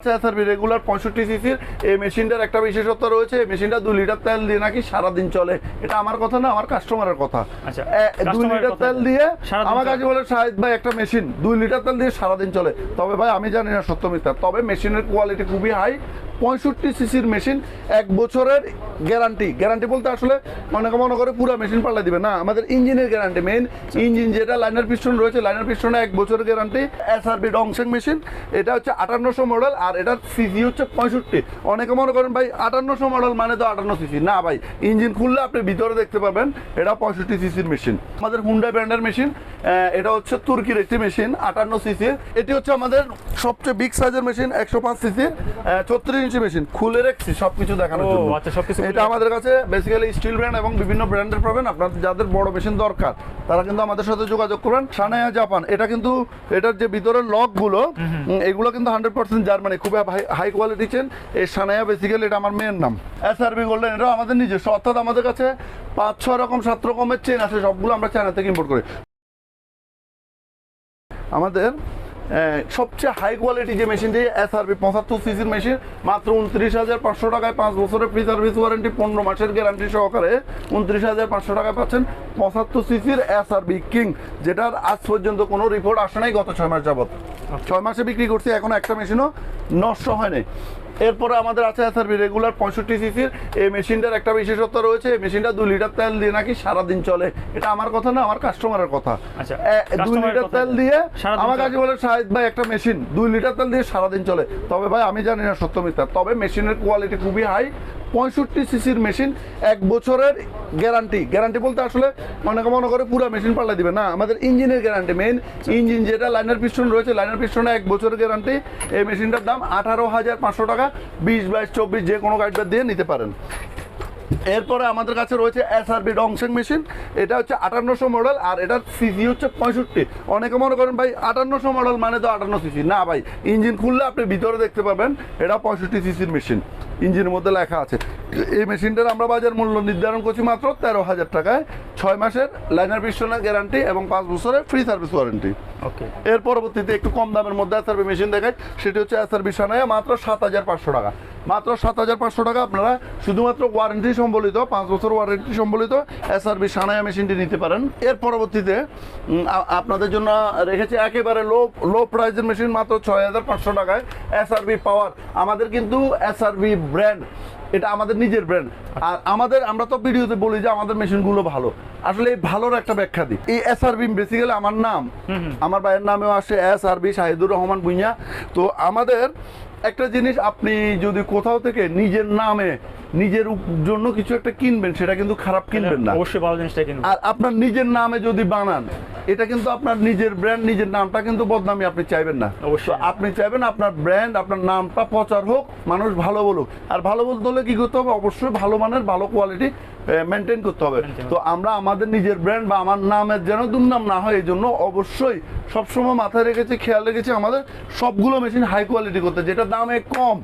SRB regular পঁয়ষট্টি সিসির এই মেশিনটার একটা বিশেষত্ব রয়েছে এই মেশিনটা দুই লিটার তেল দিয়ে নাকি সারাদিন চলে। এটা আমার কথা না আমার কাস্টমারের কথা। আচ্ছা, দুই লিটার তেল দিয়ে আমার কাছে বলে শাহিদ ভাই একটা মেশিন দুই লিটার তেল দিয়ে সারাদিন চলে। তবে ভাই আমি জানি না সত্য মিথ্যা তবে মেশিনের কোয়ালিটি খুবই হাই পঁয়ষট্টি সিসির মেশিন এক বছরের গ্যারান্টি গ্যারান্টি বলতে আসলে অনেকে মনে করে পুরো মেশিন পাল্টা দিবে। না আমাদের ইঞ্জিনের গ্যারান্টি মেইন ইঞ্জিন যেটা লাইনার পিস্টন রয়েছে লাইনার পিস্টনে এক বছরের গ্যারান্টি এসআরবি ডংসেং মেশিন এটা হচ্ছে আটান্নশো মডেল আর এটার সিসি হচ্ছে পঁয়ষট্টি। অনেকে মনে করেন ভাই আটান্নশো মডেল মানে তো আটান্ন সিসি না ভাই ইঞ্জিন খুললে আপনি ভিতরে দেখতে পাবেন এটা পঁয়ষট্টি সিসির মেশিন আমাদের হুন্ডা ব্র্যান্ডের মেশিন এটা হচ্ছে তুর্কির একটি মেশিন আটান্ন সিসির এটি হচ্ছে আমাদের সবচেয়ে বিগ সাইজের মেশিন একশো পাঁচ সিসির ছত্রিশ ইঞ্চি মেশিন খুলে রেখেছি সবকিছু দেখানোর ও, জন্য। আচ্ছা, এটা আমাদের কাছে বেসিক্যালি স্টিল ব্র্যান্ড এবং বিভিন্ন ব্র্যান্ডের পাবেন। আপনার যাদের বড় মেশিন দরকার তারা কিন্তু আমাদের সাথে যোগাযোগ করবেন। সানায়া জাপান। এটা কিন্তু এটার যে ভিতরের লকগুলো এগুলো কিন্তু হান্ড্রেড পার্সেন্ট জার্মানি খুবই হাই কোয়ালিটি চেন এই সানায়া বেসিক্যালি এটা আমার মেয়ের নাম। এসআরবি গোল্ডেন এটা আমাদের নিজস্ব। অর্থাৎ আমাদের কাছে পাঁচ ছ রকম সাত রকমের চেন আছে, সবগুলো আমরা চায়না থেকে ইম্পোর্ট করি। আমাদের সবচেয়ে হাই কোয়ালিটি যে মেশিনটি এসআরবি পঁচাত্তর সিসির মেশিন মাত্র উনত্রিশ হাজার পাঁচশো টাকায় পাঁচ বছরের ফ্রি সার্ভিস ওয়ারেন্টি পনেরো মাসের গ্যারান্টি সহকারে উনত্রিশ হাজার পাঁচশো টাকায় পাচ্ছেন পঁচাত্তর সিসির এস এসআরবি কিং যেটার আজ পর্যন্ত কোনো রিপোর্ট আসে নাই গত ছয় মাস যাবত ছয় মাসে বিক্রি করছি এখনও একটা মেশিনও নষ্ট হয়নি এরপরে আমাদের আছে এসআরবি রেগুলার পঁয়ষট্টি সিসির এই মেশিনটার একটা বিশেষত্ব রয়েছে এই মেশিনটা দুই লিটার তেল দিয়ে নাকি সারাদিন চলে। এটা আমার কথা না আমার কাস্টমারের কথা। আচ্ছা, দুই লিটার তেল দিয়ে আমার কাছে বলে শাহিদ ভাই একটা মেশিন দুই লিটার তেল দিয়ে সারাদিন চলে। তবে ভাই আমি জানি না সত্য মিথ্যা তবে মেশিনের কোয়ালিটি খুবই হাই পঁয়ষট্টি সিসির মেশিন এক বছরের গ্যারান্টি। গ্যারান্টি বলতে আসলে অনেকে মনে করে পুরো মেশিন পাল্টা দিবে না আমাদের ইঞ্জিনের গ্যারান্টি মেইন। ইঞ্জিন যেটা লাইনার পিস্টন রয়েছে লাইনার পিস্টনে এক বছরের গ্যারান্টি। এই মেশিনটার দাম আঠারো হাজার পাঁচশো টাকা বিশ বাইশ চব্বিশ যে কোনো গাড়িটা দিয়ে নিতে পারেন। এরপরে আমাদের কাছে রয়েছে এসআরবি ডংসেং মেশিন এটা হচ্ছে আটান্নশো মডেল আর এটার সিসি হচ্ছে পঁয়ষট্টি। অনেকে মনে করেন, ভাই, আটান্নশো মডেল মানে তো আটান্ন সিসি না, ভাই ইঞ্জিন খুললে আপনি ভিতরে দেখতে পাবেন, এটা পঁয়ষট্টি সিসির মেশিন ইঞ্জিনের মধ্যে লেখা আছে। এই মেশিনটার আমরা বাজার মূল্য নির্ধারণ করছি মাত্র তেরো হাজার টাকায়। ছয় মাসের লাইনার পিস্টনের গ্যারান্টি এবং পাঁচ বছরের ফ্রি সার্ভিস ওয়ারেন্টি ওকে এর পরবর্তীতে একটু কম দামের মধ্যে এসআরবি মেশিন দেখায় সেটি হচ্ছে এসআরবি সানায়া মাত্র সাত হাজার পাঁচশো টাকা। মাত্র সাত হাজার পাঁচশো টাকা আপনারা শুধুমাত্র ওয়ারেন্টি সম্বলিত পাঁচ বছর ওয়ারেন্টি সম্বলিত এসআরবি সানায়া মেশিনটি নিতে পারেন। এর পরবর্তীতে আপনাদের জন্য রেখেছি একেবারে লো লো প্রাইসের মেশিন মাত্র ছয় হাজার পাঁচশো টাকায়। এসআরবি পাওয়ার আমাদের কিন্তু এসআরবি ব্র্যান্ড এটা আমাদের নিজের ব্র্যান্ড আর আমাদের আমরা তো ভিডিওতে বলি যে আমাদের মেশিনগুলো ভালো। আসলে এই ভালোর একটা ব্যাখ্যা দিই। এই এস আর বি বেসিক্যালি আমার নাম। আমার ভাইয়ের নামেও আসে S R B Shahidur Rahman Bhuiyan তো আমাদের একটা জিনিস আপনি যদি কোথাও থেকে নিজের নামে নিজের জন্য কিছু একটা কিনবেন সেটা কিন্তু খারাপ কিনবেন না। অবশ্যই ভালো জিনিসটা কিনবো। আর আপনার নিজের নামে যদি বানান এটা কিন্তু আপনার নিজের ব্র্যান্ড নিজের নামটা কিন্তু বদনামি আপনি চাইবেন না। অবশ্যই। আপনি চাইবেন আপনার ব্র্যান্ড আপনার নামটা প্রচার হোক মানুষ ভালো বলুক। আর ভালো বলতে হলে কি করতে হবে? অবশ্যই ভালো মানের ভালো কোয়ালিটি মেনটেন করতে হবে। তো আমরা আমাদের নিজের ব্র্যান্ড বা আমার নামের যেন দুর্নাম না হয় এই জন্য অবশ্যই সবসময় মাথায় রেখেছি খেয়াল রেখেছি আমাদের সবগুলো মেশিন হাই কোয়ালিটি করতে যেটা দামে কম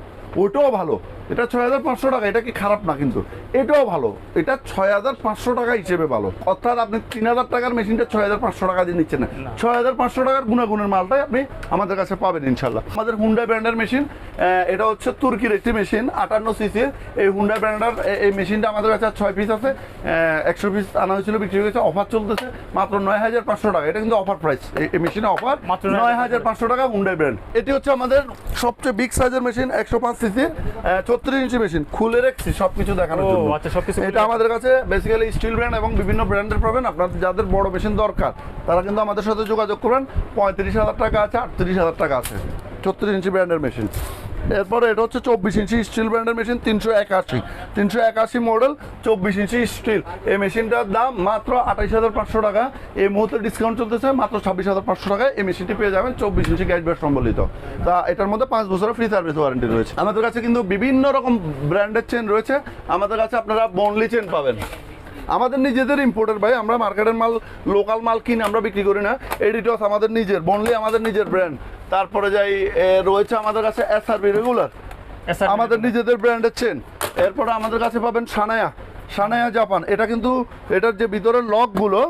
ওটাও ভালো। এটা ছয় হাজার পাঁচশো টাকা এটা কি খারাপ না কিন্তু? এটাও ভালো। এটা ছয় হাজার পাঁচশো টাকা হিসেবে ভালো। অর্থাৎ আপনি তিন হাজার টাকার মেশিনটা ছয় হাজার পাঁচশো টাকা দিয়ে নিচ্ছেন না। ছয় হাজার পাঁচশো টাকার গুণাগুণের মালটাই আপনি আমাদের কাছে পাবেন ইনশাল্লাহ আমাদের হুন্ডা ব্র্যান্ডের মেশিন এটা হচ্ছে তুর্কির একটি মেশিন আটান্ন সিসির এই হুন্ডা ব্র্যান্ডের এই মেশিনটা আমাদের কাছে আর ছয় পিস আছে। একশো পিস আনা হয়েছিল বিক্রি হয়ে গেছে অফার চলতেছে। মাত্র নয় হাজার পাঁচশো টাকা। এটা কিন্তু অফার প্রাইস এই মেশিনে অফার মাত্র নয় হাজার পাঁচশো টাকা হুন্ডা ব্র্যান্ড এটি হচ্ছে আমাদের সবচেয়ে বিগ সাইজের মেশিন একশো পাঁচ সিসির ছত্রিশ ইঞ্চি মেশিন খুলে রেখেছি সবকিছু দেখানোর জন্য। আচ্ছা, সবকিছু এটা আমাদের কাছে বেসিক্যালি স্টিল ব্র্যান্ড এবং বিভিন্ন ব্র্যান্ডের পাবেন। আপনার যাদের বড় মেশিন দরকার তারা কিন্তু আমাদের সাথে যোগাযোগ করবেন। পঁয়ত্রিশ হাজার টাকা আছে আটত্রিশ হাজার টাকা আছে। ছত্রিশ ইঞ্চি ব্র্যান্ডের মেশিন এরপরে এটা হচ্ছে চব্বিশ ইঞ্চি স্টিল ব্র্যান্ডের মেশিন তিনশো একাশি। তিনশো একাশি মডেল চব্বিশ ইঞ্চি স্টিল এই মেশিনটার দাম মাত্র আঠাইশ হাজার পাঁচশো টাকা। এই মুহূর্তে ডিসকাউন্ট চলতেছে মাত্র ছাব্বিশ হাজার পাঁচশো টাকায়। এই মেশিনটি পেয়ে যাবেন চব্বিশ ইঞ্চি গাইড ব্যাট সম্বলিত। তা এটার মধ্যে পাঁচ বছরের ফ্রি সার্ভিস ওয়ারেন্টি রয়েছে। আমাদের কাছে কিন্তু বিভিন্ন রকম ব্র্যান্ডের চেন রয়েছে। আমাদের কাছে আপনারা বনলি চেন পাবেন। আমাদের নিজেদের ইম্পোর্টের ভাই আমরা মার্কেটের মাল লোকাল মাল কিনে আমরা বিক্রি করি না। এডিটস আমাদের নিজের বনলি আমাদের নিজের ব্র্যান্ড তারপরে যাই রয়েছে আমাদের কাছে এসআরবি রেগুলার আমাদের নিজেদের ব্র্যান্ডের চেন এরপরে আমাদের কাছে পাবেন সানায়া। সানায়া জাপান এটা কিন্তু এটার যে ভিতরের লকগুলো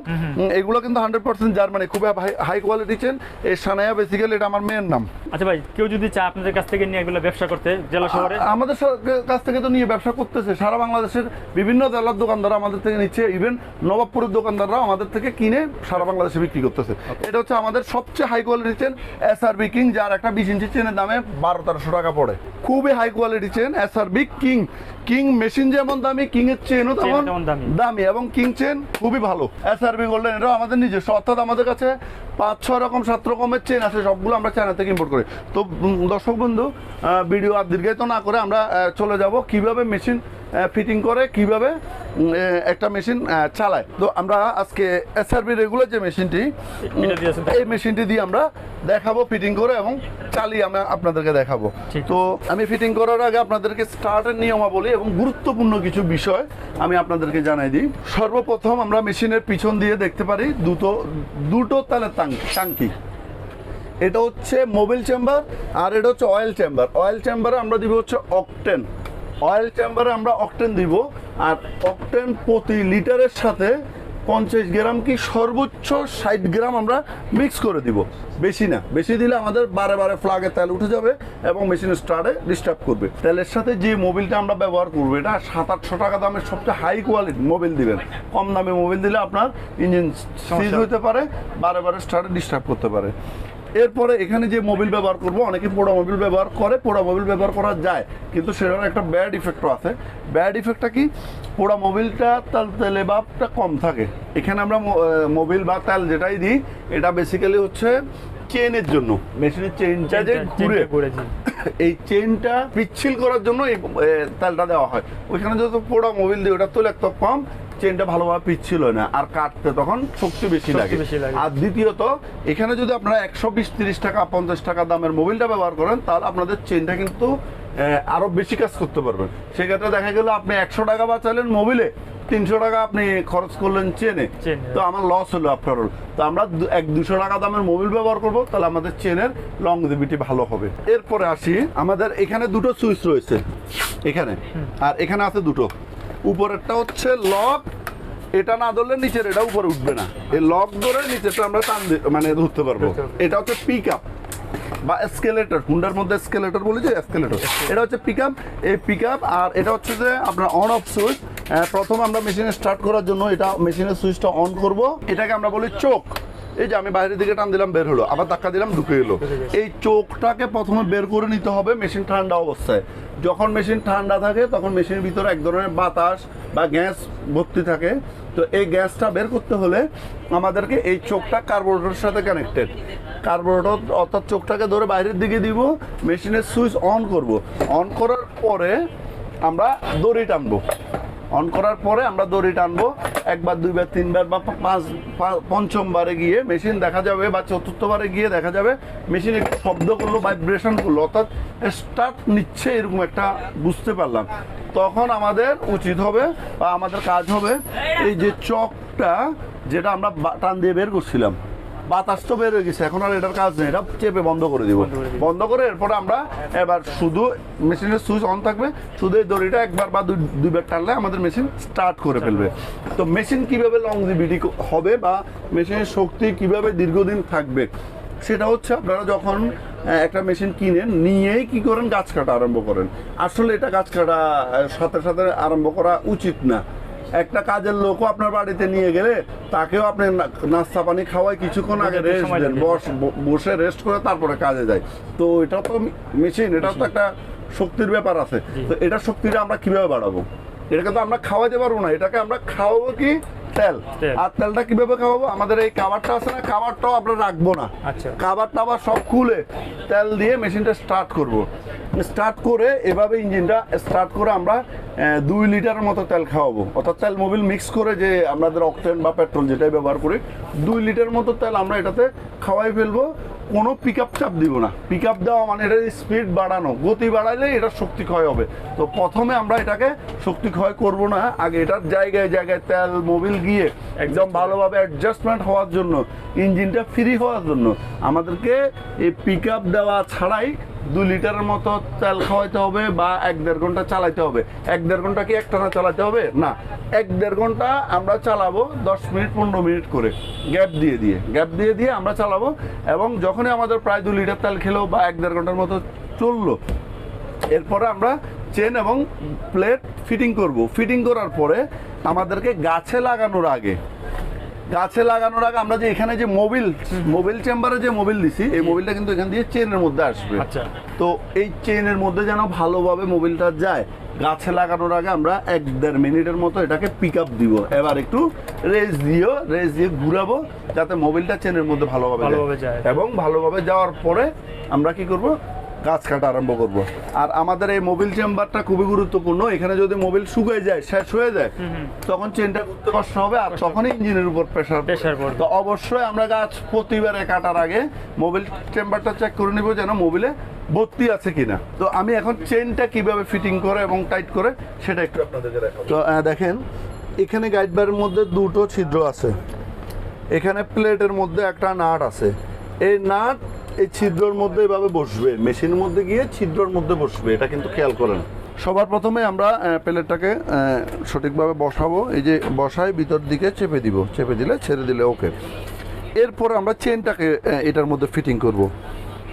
এগুলো কিন্তু হান্ড্রেড পার্সেন্ট জার্মানি খুবই হাই কোয়ালিটি চেন এই সানায়া বেসিক্যালি এটা আমার মেয়ের নাম। আচ্ছা ভাই কেউ যদি চায় আপনাদের কাছ থেকে নিয়ে এগুলো ব্যবসা করতে জেলা শহরে? আমাদের কাছ থেকে তো নিয়ে ব্যবসা করতেছে। সারা বাংলাদেশের বিভিন্ন জেলার দোকানদাররা আমাদের থেকে নিচ্ছে। ইভেন নবাবপুরের দোকানদাররা আমাদের থেকে কিনে সারা বাংলাদেশে বিক্রি করতেছে। এটা হচ্ছে আমাদের সবচেয়ে high quality chain S R B king যার একটা বিশ ইঞ্চি চেনের দামে বারো তেরোশো টাকা পড়ে। খুবই high quality chain S R B king king machine যেমন দামি কিং এর চেনও তেমন দামি। এবং কিং চেন খুবই ভালো এস আর বি গোল্ডেন এটাও আমাদের নিজস্ব অর্থাৎ আমাদের কাছে পাঁচ ছ রকম সাত রকমের চেন আছে সবগুলো আমরা চায়না থেকে ইম্পোর্ট করি। তো দর্শক বন্ধু ভিডিও আর দীর্ঘায়িত না করে আমরা চলে যাব। কীভাবে মেশিন ফিটিং করে কীভাবে একটা মেশিন চালায়। তো আমরা আজকে এস এসআরবি রেগুলার যে মেশিনটি এই মেশিনটি দিয়ে আমরা দেখাবো ফিটিং করে এবং চালিয়ে আমরা আপনাদেরকে দেখাবো। তো আমি ফিটিং করার আগে আপনাদেরকে স্টার্টের নিয়মাবলী এবং গুরুত্বপূর্ণ কিছু বিষয় আমি আপনাদেরকে জানাই দিই। সর্বপ্রথম আমরা মেশিনের পিছন দিয়ে দেখতে পারি দুটো দুটো তালের টাং- টাঙ্কি এটা হচ্ছে মোবিল চেম্বার আর এটা হচ্ছে অয়েল চেম্বার। অয়েল চেম্বারে আমরা দিব হচ্ছে অকটেন। অয়েল চেম্বারে আমরা অকটেন দিব আর অকটেন প্রতি লিটারের সাথে পঞ্চাশ গ্রাম কি সর্বোচ্চ ষাট গ্রাম আমরা মিক্স করে দিব। বেশি না। বেশি দিলে আমাদের বারে বারে ফ্লাগে তেল উঠে যাবে এবং মেশিনের স্টার্টে ডিস্টার্ব করবে। তেলের সাথে যে মোবিলটা আমরা ব্যবহার করব এটা সাত আটশো টাকা দামের সবচেয়ে হাই কোয়ালিটি মোবিল দিবেন। কম দামে মোবিল দিলে আপনার ইঞ্জিন সিজ হতে পারে বারে বারে স্টার্টে ডিস্টার্ব করতে পারে। এরপরে এখানে যে মোবিল ব্যবহার করব অনেকে পোড়া মোবিল ব্যবহার করে পোড়া মোবিল ব্যবহার করা যায়। কিন্তু সেটার একটা ব্যাড ইফেক্টও আছে। ব্যাড ইফেক্টটা কি? পোড়া মোবিলটা তার তেলে বাপটা কম থাকে। এখানে আমরা মোবিল বা তেল যেটাই দিই এটা বেসিক্যালি হচ্ছে চেনের জন্য। মেশিনের চেনটা যে ঘুরে এই চেনটা পিচ্ছিল করার জন্য এই তেলটা দেওয়া হয়। ওইখানে যত পোড়া মোবিল দিয়ে ওটা তোলে তো কম চেনটা ভালোভাবে পিচ্ছিল না আর কাটতে তখন শক্তি বেশি লাগে। আর দ্বিতীয়ত এখানে যদি আপনারা একশো বিশ তিরিশ টাকা পঞ্চাশ টাকা দামের মোবিলটা ব্যবহার করেন তাহলে আপনাদের চেনটা কিন্তু আরও বেশি কাজ করতে পারবেন। সেক্ষেত্রে দেখা গেল আপনি একশো টাকা বাঁচালেন মোবিলে তিনশো টাকা আপনি খরচ করলেন চেনে চেনে। তো আমার লস হলো আপনার তো আমরা এক দুশো টাকা দামের মোবিল ব্যবহার করব তাহলে আমাদের চেনের লং লংজিভিটি ভালো হবে। এরপরে আসি আমাদের এখানে দুটো সুইচ রয়েছে এখানে। আর এখানে আছে দুটো। উপরেরটা হচ্ছে লক এটা না ধরলে নিচের এটা উপরে উঠবে না। এই লক ধরে নিচেরটা আমরা টান মানে ধরতে পারব। ধরতে পারব। এটা হচ্ছে পিক আপ বা স্কেলেটর হুন্ডার মধ্যে স্কেলেটর বলি যে স্কেলেটর এটা হচ্ছে পিক আপ এই পিক আপ আর এটা হচ্ছে যে আপনার অন অফ সুইচ প্রথম আমরা মেশিনে স্টার্ট করার জন্য এটা মেশিনের সুইচটা অন করব। এটাকে আমরা বলি চোখ এই যে আমি বাইরের দিকে টান দিলাম বের হলো। আবার ধাক্কা দিলাম ঢুকে এলো এই চোখটাকে প্রথমে বের করে নিতে হবে মেশিন ঠান্ডা অবস্থায়। যখন মেশিন ঠান্ডা থাকে তখন মেশিনের ভিতরে এক ধরনের বাতাস বা গ্যাস ভর্তি থাকে। তো এই গ্যাসটা বের করতে হলে আমাদেরকে এই চোখটা কার্বোরেটরের সাথে কানেক্টেড কার্বোরেটর অর্থাৎ চোখটাকে ধরে বাইরের দিকে দিব মেশিনের সুইচ অন করব। অন করার পরে আমরা দড়ি টানবো। অন করার পরে আমরা দড়ি টানবো। একবার, দুইবার, তিনবার বা পাঁচ পঞ্চমবারে গিয়ে মেশিন দেখা যাবে বা চতুর্থবারে গিয়ে দেখা যাবে। মেশিন একটু শব্দ করল ভাইব্রেশন করল অর্থাৎ স্টার্ট নিচ্ছে এরকম একটা বুঝতে পারলাম। তখন আমাদের উচিত হবে বা আমাদের কাজ হবে এই যে চকটা যেটা আমরা টান দিয়ে বের করছিলাম। বাতাস তো বের হয়ে গেছে এখন আর এটার কাজ নেই এটা চেপে বন্ধ করে দিব। বন্ধ করে। এরপরে আমরা এবার শুধু মেশিনের সুইচ অন থাকবে শুধু এই দড়িটা একবার বা দুই- দুইবার টানলে আমাদের মেশিন স্টার্ট করে ফেলবে। তো মেশিন কীভাবে লংজিভিটি হবে বা মেশিনের শক্তি কীভাবে দীর্ঘদিন থাকবে সেটা হচ্ছে আপনারা যখন একটা মেশিন কিনেন নিয়েই কি করেন? গাছ কাটা আরম্ভ করেন। আসলে এটা গাছ কাটা সাথে সাথে আরম্ভ করা উচিত না। একটা কাজের লোকও আপনার বাড়িতে নিয়ে গেলে তাকেও আপনি নাস্তা পানি খাওয়াই কিছুক্ষণ আগে রেস্ট দেন। বস রেস্ট করে তারপরে কাজে যায়। তো এটা তো মেশিন এটা তো একটা শক্তির ব্যাপার আছে। তো এটা শক্তিটা আমরা কীভাবে বাড়াবো? এটাকে তো আমরা খাওয়াতে পারব না। এটাকে আমরা খাওয়াবো কি? তেল। আর তেলটা কীভাবে খাওয়াবো? আমাদের এই কাবারটা আছে না কাবারটাও আমরা রাখব না। আচ্ছা। কাবার টাবার সব খুলে তেল দিয়ে মেশিনটা স্টার্ট করব। স্টার্ট করে এভাবে ইঞ্জিনটা স্টার্ট করে আমরা দুই লিটার মতো তেল খাওয়াবো। অর্থাৎ তেল মোবিল মিক্স করে যে আমাদের অক্টেন বা পেট্রোল যেটাই ব্যবহার করি দুই লিটার মতো তেল আমরা এটাতে খাওয়াই ফেলব। কোনো পিক আপ চাপ দিব না। পিক আপ দেওয়া মানে এটার স্পিড বাড়ানো। গতি বাড়াইলে এটার শক্তি ক্ষয় হবে। তো প্রথমে আমরা এটাকে শক্তি ক্ষয় করব না। আগে এটার জায়গায় জায়গায় তেল মোবিল গিয়ে একদম ভালোভাবে অ্যাডজাস্টমেন্ট হওয়ার জন্য ইঞ্জিনটা ফ্রি হওয়ার জন্য আমাদেরকে এই পিক আপ দেওয়া ছাড়াই দুই লিটারের মতো তেল খাওয়াইতে হবে বা এক দেড় ঘণ্টা চালাইতে হবে। এক দেড় ঘণ্টা কি একটানা চালাতে হবে? না। এক দেড় ঘণ্টা আমরা চালাবো দশ মিনিট, পনেরো মিনিট করে। গ্যাপ দিয়ে দিয়ে। গ্যাপ দিয়ে দিয়ে আমরা চালাবো এবং যখনই আমাদের প্রায় দু লিটার তেল খেলো বা এক দেড় ঘণ্টার মতো চলল, এরপরে আমরা চেন এবং প্লেট ফিটিং করব। ফিটিং করার পরে আমাদেরকে গাছে লাগানোর আগে গাছে লাগানোর আগে আমরা যে এখানে যে মোবিল মোবিল চেম্বারে যে মোবিল দিছি এই মোবিলটা কিন্তু এখান দিয়ে চেনের মধ্যে আসবে। আচ্ছা। তো এই চেনের মধ্যে যেন ভালোভাবে মোবিলটা যায় গাছে লাগানোর আগে আমরা এক দেড় মিনিটের মতো এটাকে পিক আপ দিব। এবার একটু রেস দিও রেস দিয়ে ঘুরাবো যাতে মোবিলটা চেনের মধ্যে ভালোভাবে যায়। এবং ভালোভাবে যাওয়ার পরে আমরা কি করব? গাছ কাটা আরম্ভ করব। আর আমাদের এই মোবিল চেম্বারটা খুবই গুরুত্বপূর্ণ। এখানে যদি মোবিল শুকিয়ে যায় শেষ হয়ে যায় তখন চেনটা ঘুরতে কষ্ট হবে আর তখনই ইঞ্জিনের উপর প্রেশার Pressure পড়বে। তো অবশ্যই আমরা গাছ প্রতিবারে কাটার আগে মোবিল চেম্বারটা চেক করে নিব যেন মোবিলে ভর্তি আছে কিনা। তো আমি এখন চেনটা কীভাবে ফিটিং করে এবং টাইট করে সেটা একটু আপনাদেরকে দেখাবো। তো দেখেন এখানে গাইড বারের মধ্যে দুটো ছিদ্র আছে। এখানে প্লেটের মধ্যে একটা নাট আছে। এই নাট এই ছিদ্রর মধ্যে এভাবে বসবে, মেশিনের মধ্যে গিয়ে ছিদ্রর মধ্যে বসবে, এটা কিন্তু খেয়াল করেন। সবার প্রথমে আমরা প্লেটটাকে সঠিকভাবে বসাবো, এই যে বসায় ভিতর দিকে চেপে দিব, চেপে দিলে ছেড়ে দিলে ওকে এরপর আমরা চেনটাকে এটার মধ্যে ফিটিং করব।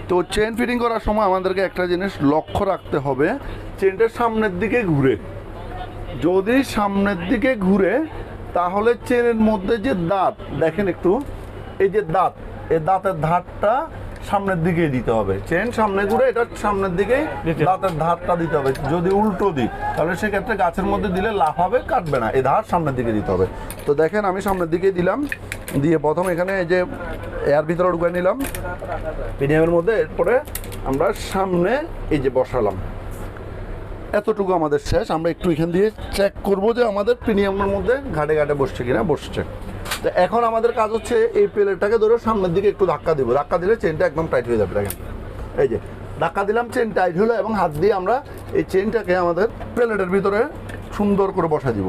তো চেন ফিটিং করার সময় আমাদেরকে একটা জিনিস লক্ষ্য রাখতে হবে, চেনটা সামনের দিকে ঘুরে। যদি সামনের দিকে ঘুরে, তাহলে চেনের মধ্যে যে দাঁত, দেখেন একটু, এই যে দাঁত, এই দাঁতের ধারটা সামনের দিকে দিতে হবে। চেন সামনে ঘুরে এটা সামনের দিকে দিতে দাঁতের ধারটা দিতে হবে। যদি উল্টো দিই তাহলে সেক্ষেত্রে গাছের মধ্যে দিলে লাভ হবে কাটবে না। এই ধার সামনের দিকে দিতে হবে। তো দেখেন আমি সামনের দিকে দিলাম। দিয়ে প্রথম এখানে এই যে এর ভিতরে ঢুকে নিলাম। পিডিএমের মধ্যে এরপরে আমরা সামনে এই যে বসালাম। এতটুকু আমাদের শেষ। আমরা একটু এখান দিয়ে চেক করব যে আমাদের প্রিমিয়ামের মধ্যে ঘাটে ঘাটে বসছে কিনা। বসছে। এখন আমাদের কাজ হচ্ছে এই প্লেটটাকে ধরে সামনের দিকে একটু ধাক্কা দিব। ধাক্কা দিলে চেনটা একদম টাইট হয়ে যাবে, দেখেন। এই যে, ধাক্কা দিলাম চেন টাইট হলো এবং হাত দিয়ে আমরা এই চেনটাকে আমাদের প্লেটের ভিতরে সুন্দর করে বসা দিব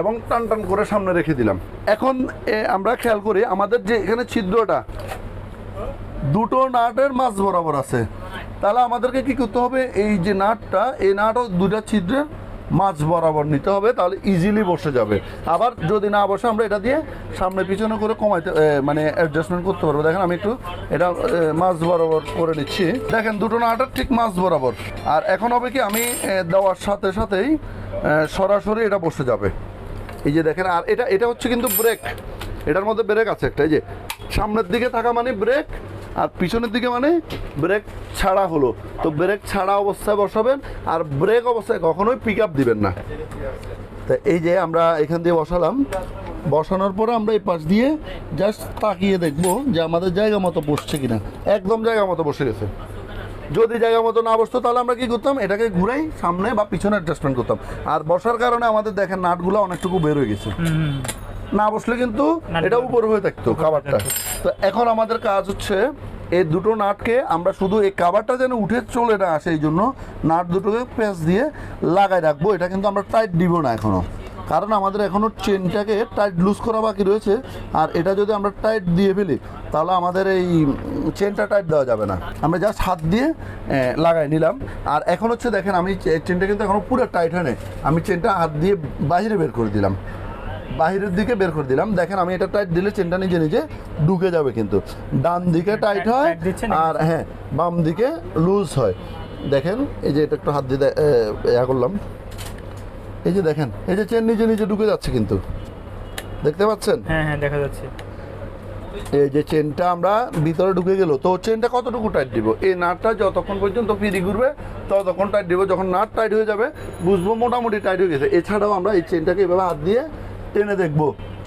এবং টান টান করে সামনে রেখে দিলাম। এখন আমরা খেয়াল করি আমাদের যে এখানে ছিদ্রটা, দুটো নাটের মাছ বরাবর আছে। তাহলে আমাদেরকে কি করতে হবে? এই যে নাটটা, এই নাটও দুটা ছিদ্রের মাছ বরাবর নিতে হবে, তাহলে ইজিলি বসে যাবে। আবার যদি না বসে, আমরা এটা দিয়ে সামনে পিছনে করে কমাইতে মানে অ্যাডজাস্টমেন্ট করতে পারব। দেখেন, আমি একটু এটা মাছ বরাবর করে নিচ্ছি। দেখেন, দুটো নাটের ঠিক মাছ বরাবর। আর এখন হবে কি, আমি দেওয়ার সাথে সাথেই সরাসরি এটা বসে যাবে। এই যে দেখেন, আর এটা এটা হচ্ছে কিন্তু ব্রেক এটার মধ্যে ব্রেক আছে একটা, এই যে, সামনের দিকে থাকা মানে ব্রেক আর পিছনের দিকে মানে ব্রেক ছাড়া হলো। তো ব্রেক ছাড়া অবস্থায় বসাবেন আর ব্রেক অবস্থায় কখনোই পিক দিবেন না। তা এই যে আমরা এখান দিয়ে বসালাম। বসানোর পরে আমরা এই পাশ দিয়ে জাস্ট তাকিয়ে দেখব যে আমাদের জায়গা মতো বসছে কিনা। একদম জায়গা মতো বসে গেছে। যদি জায়গা মতো না বসতো, তাহলে আমরা কি করতাম? এটাকে ঘুরাই সামনে বা পিছনে অ্যাডজাস্টমেন্ট করতাম। আর বসার কারণে আমাদের দেখেন নাটগুলো অনেকটুকু বের হয়ে গেছে। না বসলে কিন্তু এটা উপর হয়ে থাকতো খাবারটা। তো এখন আমাদের কাজ হচ্ছে এই দুটো নাটকে আমরা শুধু এই কাবারটা যেন উঠে চলে না আসে এই জন্য নাট দুটোকে পেঁচ দিয়ে লাগাই রাখব। এটা কিন্তু আমরা টাইট দিব না এখনও। কারণ আমাদের এখনও চেনটাকে টাইট লুজ করা বাকি রয়েছে। আর এটা যদি আমরা টাইট দিয়ে ফেলি তাহলে আমাদের এই চেনটা টাইট দেওয়া যাবে না। আমরা জাস্ট হাত দিয়ে লাগাই নিলাম। আর এখন হচ্ছে দেখেন আমি চেনটা কিন্তু এখনও পুরো টাইট হয় আমি চেনটা হাত দিয়ে বাইরে বের করে দিলাম। বাহিরের দিকে বের করে দিলাম। দেখেন আমি এটা টাইট দিলে চেনটা নিজে নিজে ঢুকে যাবে কিন্তু। ডান দিকে টাইট হয় আর হ্যাঁ বাম দিকে লুজ হয়। দেখেন এই যে এটা একটু হাত দিয়ে ইয়া করলাম। এই যে দেখেন এই যে চেন নিজে নিজে ঢুকে যাচ্ছে কিন্তু। দেখতে পাচ্ছেন? হ্যাঁ হ্যাঁ দেখা যাচ্ছে। এই যে চেনটা আমরা ভিতরে ঢুকে গেল তো চেনটা কতটুকু টাইট দিব? এই নাটটা যতক্ষণ পর্যন্ত ফিরি ঘুরবে ততক্ষণ টাইট দিব। যখন নাট টাইট হয়ে যাবে বুঝব মোটামুটি টাইট হয়ে গেছে। এছাড়াও আমরা এই চেনটাকে এভাবে হাত দিয়ে টেনে দেখব।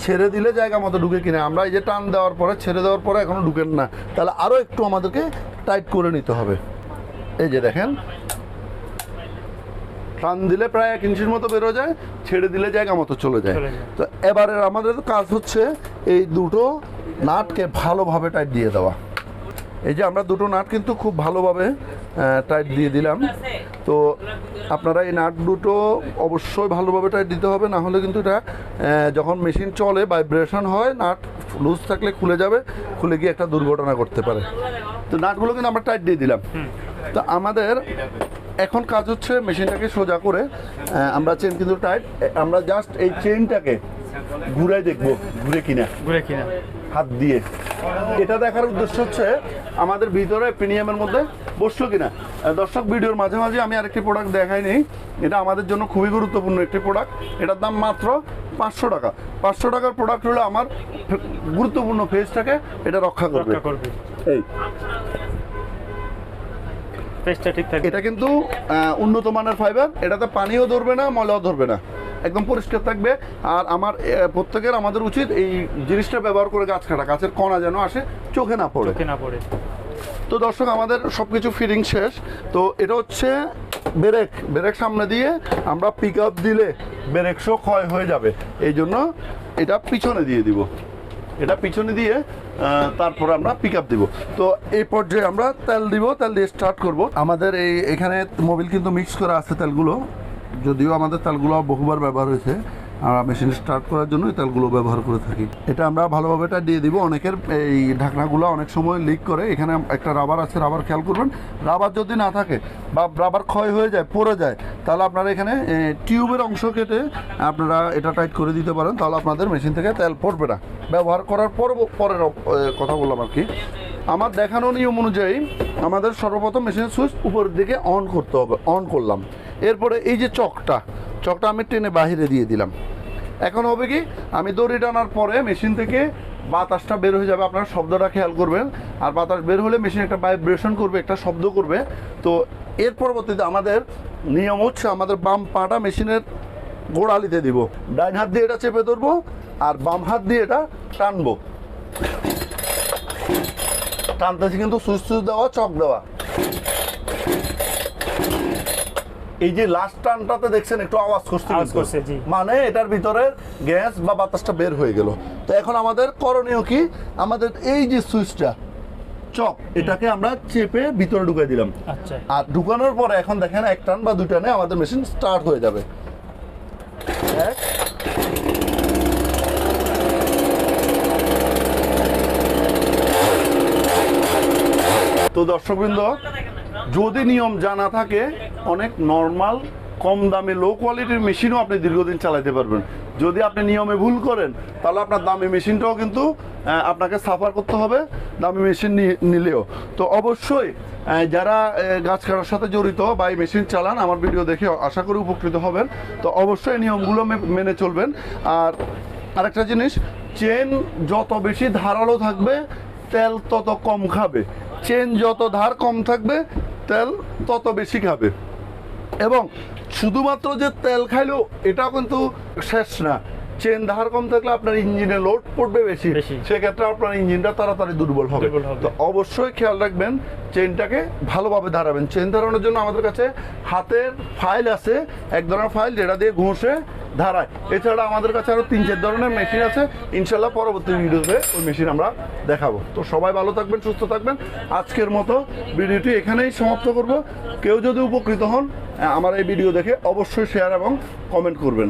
ছেড়ে দিলে জায়গা মতো ঢুকে কিনা। আমরা এই যে টান দেওয়ার পরে ছেড়ে দেওয়ার পরে এখনও ঢুকেন না। তাহলে আরও একটু আমাদেরকে টাইট করে নিতে হবে। এই যে দেখেন। টান দিলে প্রায় এক ইঞ্চির মতো বেরো যায় ছেড়ে দিলে জায়গা মতো চলে যায়। চলে যায়। তো এবারে আমাদের কাজ হচ্ছে এই দুটো নাটকে ভালোভাবে টাইট দিয়ে দেওয়া। এই যে আমরা দুটো নাট কিন্তু খুব ভালোভাবে টাইট দিয়ে দিলাম। তো আপনারা এই নাট দুটো অবশ্যই ভালোভাবে টাইট দিতে হবে না হলে কিন্তু এটা যখন মেশিন চলে ভাইব্রেশন হয় নাট লুজ থাকলে খুলে যাবে খুলে গিয়ে একটা দুর্ঘটনা করতে পারে। তো নাটগুলো কিন্তু আমরা টাইট দিয়ে দিলাম। তো আমাদের এখন কাজ হচ্ছে মেশিনটাকে সোজা করে আমরা চেন কিন্তু টাইট আমরা জাস্ট এই চেনটাকে ঘুরাই দেখব ঘুরে কিনা। ঘুরে কিনা। হাত দিয়ে। এটা দেখার উদ্দেশ্য হচ্ছে আমাদের ভিতরে প্রিমিয়ামের মধ্যে বসল কিনা। দর্শক ভিডিওর মাঝে মাঝে আমি আরেকটি প্রোডাক্ট দেখাই দেখাইনি। এটা আমাদের জন্য খুবই গুরুত্বপূর্ণ একটি প্রোডাক্ট এটার দাম মাত্র পাঁচশো টাকা। পাঁচশো টাকার প্রোডাক্ট হলো আমার গুরুত্বপূর্ণ ফেজটাকে এটা রক্ষা করবে। এই। ঠিক এটা কিন্তু উন্নত মানের ফাইবার এটাতে পানিও ধরবে না ময়লাও ধরবে না। একদম পরিষ্কার থাকবে। আর আমার প্রত্যেকের আমাদের উচিত এই জিনিসটা ব্যবহার করে গাছ কাটা। গাছের কণা যেন আসে চোখে না পড়ে। চোখে না পড়ে। তো দর্শক আমাদের সব কিছু ফিটিং শেষ। তো এটা হচ্ছে ব্রেক। ব্রেক সামনে দিয়ে আমরা পিক আপ দিলে ব্রেক শো ক্ষয় হয়ে যাবে। এই জন্য এটা পিছনে দিয়ে দিব। এটা পিছনে দিয়ে তারপরে আমরা পিক আপ দিব। তো এই পর্যায়ে আমরা তেল দিব। তেল দিয়ে স্টার্ট করব। আমাদের এই এখানে মোবিল কিন্তু মিক্স করা আছে তেলগুলো। যদিও আমাদের তেলগুলো বহুবার ব্যবহার হয়েছে, আমরা মেশিন স্টার্ট করার জন্য এই তেলগুলো ব্যবহার করে থাকি। এটা আমরা ভালোভাবে এটা দিয়ে দিব। অনেকের এই ঢাকনাগুলো অনেক সময় লিক করে, এখানে একটা রাবার আছে রাবার খেয়াল করবেন। রাবার যদি না থাকে বা রাবার ক্ষয় হয়ে যায়, পড়ে যায়, তাহলে আপনারা এখানে টিউবের অংশ কেটে আপনারা এটা টাইট করে দিতে পারেন, তাহলে আপনাদের মেশিন থেকে তেল পড়বে না। ব্যবহার করার পর, পরের কথা বললাম আর কি। আমার দেখানো নিয়ম অনুযায়ী আমাদের সর্বপ্রথম মেশিনের সুইচ উপরের দিকে অন করতে হবে অন করলাম। এরপরে এই যে চকটা চকটা আমি টেনে বাহিরে দিয়ে দিলাম। এখন হবে কি, আমি দড়ি টানার পরে মেশিন থেকে বাতাসটা বের হয়ে যাবে, আপনারা শব্দটা খেয়াল করবেন। আর বাতাস বের হলে মেশিন একটা ভাইব্রেশন করবে, একটা শব্দ করবে। তো এর পরবর্তীতে আমাদের নিয়ম হচ্ছে, আমাদের বাম পাটা মেশিনের গোড়ালিতে দিব। ডাইন হাত দিয়ে এটা চেপে ধরবো, আর বাম হাত দিয়ে এটা টানবো। টানতেছি কিন্তু সুইচ সুইচ দেওয়া, চক দেওয়া। এই যে লাস্ট টানটাতে দেখছেন একটু আওয়াজ করছে করছে, মানে এটার ভিতরে গ্যাস বা বাতাসটা বের হয়ে গেল। তো এখন আমাদের করণীয় কি? আমাদের এই যে সুইচটা চক এটাকে আমরা চেপে ভিতরে ঢুকাই দিলাম। আচ্ছা। আর ঢুকানোর পরে এখন দেখেন এক টান বা দুই টানে আমাদের মেশিন স্টার্ট হয়ে যাবে। এক। তো দর্শকবৃন্দ যদি নিয়ম জানা থাকে অনেক নর্মাল কম দামে লো কোয়ালিটির মেশিনও আপনি দীর্ঘদিন চালাতে পারবেন। যদি আপনি নিয়মে ভুল করেন, তাহলে আপনার দামি মেশিনটাও কিন্তু আপনাকে সাফার করতে হবে, দামি মেশিন নিলেও। তো অবশ্যই যারা গাছ কাটার সাথে জড়িত বা এই মেশিন চালান, আমার ভিডিও দেখে আশা করি উপকৃত হবেন। তো অবশ্যই নিয়মগুলো মেনে চলবেন। আর আরেকটা জিনিস চেন যত বেশি ধারালো থাকবে, তেল তত কম খাবে। চেন যত ধার কম থাকবে, তেল তত বেশি খাবে। এবং শুধুমাত্র যে তেল খাইলেও এটা কিন্তু শেষ না চেন ধার কম থাকলে আপনার ইঞ্জিনে লোড পড়বে বেশি। সেক্ষেত্রে আপনার ইঞ্জিনটা তাড়াতাড়ি দুর্বল হবে। তো অবশ্যই খেয়াল রাখবেন চেনটাকে ভালোভাবে ধারাবেন চেন ধারানোর জন্য আমাদের কাছে হাতের ফাইল আছে এক ধরনের ফাইল যেটা দিয়ে ঘষে ধারায়। এছাড়া আমাদের কাছে আরও তিন চার ধরনের মেশিন আছে। ইনশাল্লাহ পরবর্তী ভিডিওতে ওই মেশিন আমরা দেখাবো। তো সবাই ভালো থাকবেন, সুস্থ থাকবেন। আজকের মতো ভিডিওটি এখানেই সমাপ্ত করব। কেউ যদি উপকৃত হন আমার এই ভিডিও দেখে অবশ্যই শেয়ার এবং কমেন্ট করবেন।